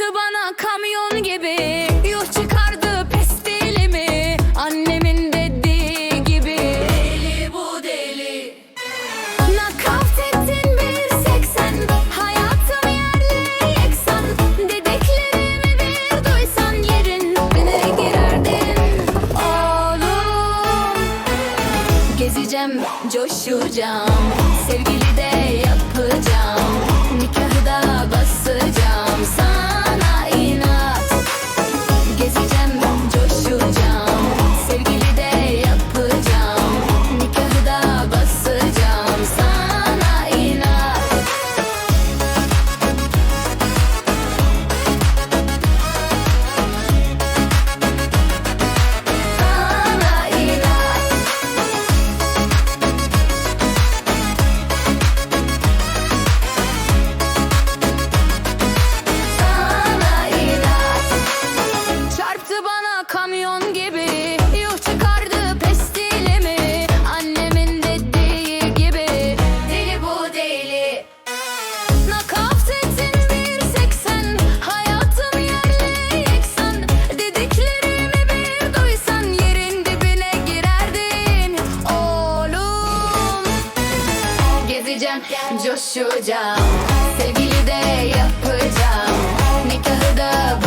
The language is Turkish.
Baktı bana kamyon gibi. Yuh çıkardı pestilimi Annemin dediği gibi. Deli bu deli. Nakavt ettin bir seksen. Hayatım yerle yeksan. Dediklerimi bir duysan yerin Beni girerdin. Oğlum Gezeceğim, coşacağım. Sevgili de yalan giderken coşacağım. Sevgili de yapacağım. Nikahı da